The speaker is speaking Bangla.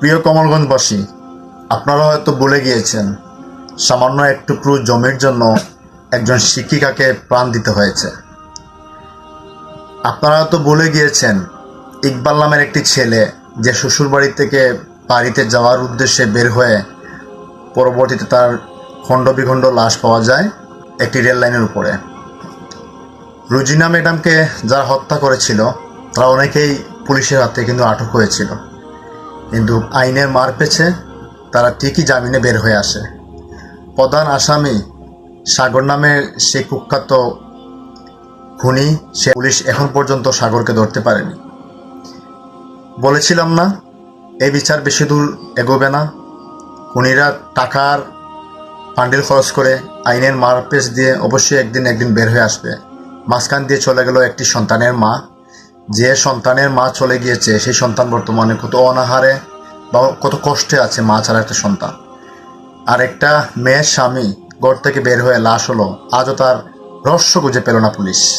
প্রিয় কমলগঞ্জবাসী আপনারা হয়তো বলে গিয়েছেন, সামান্য এক টুকরো জমির জন্য একজন শিক্ষিকাকে প্রাণ দিতে হয়েছে। আপনারা হয়তো বলে গিয়েছেন, ইকবাল নামের একটি ছেলে যে শ্বশুরবাড়ি থেকে বাড়িতে যাওয়ার উদ্দেশ্যে বের হয়ে পরবর্তীতে তার খণ্ড বিখণ্ড লাশ পাওয়া যায় একটি রেল লাইনের উপরে। রুজিনা ম্যাডামকে যারা হত্যা করেছিল, তারা অনেকেই পুলিশের হাতে কিন্তু আটক হয়েছিল। কিন্তু আইনের মার পেছে তারা ঠিকই জামিনে বের হয়ে আসে। প্রধান আসামি সাগর নামের সেই কুখ্যাত খুনি, সে পুলিশ এখন পর্যন্ত সাগরকে ধরতে পারেনি। বলেছিলাম না এই বিচার বেশি দূর এগোবে না। খুনিরা টাকার পান্ডেল খরচ করে আইনের মার পেচ দিয়ে অবশ্যই একদিন একদিন বের হয়ে আসবে। মাঝখান দিয়ে চলে গেল একটি সন্তানের মা। যে সন্তানের মা চলে গিয়েছে, সেই সন্তান বর্তমানে কত অনাহারে বা কত কষ্টে আছে মা ছাড়া একটা সন্তান। আর একটা মেয়ের স্বামী ঘর থেকে বের হয়ে লাশ হলো, আজও তার রহস্য খুঁজে পেল না পুলিশ।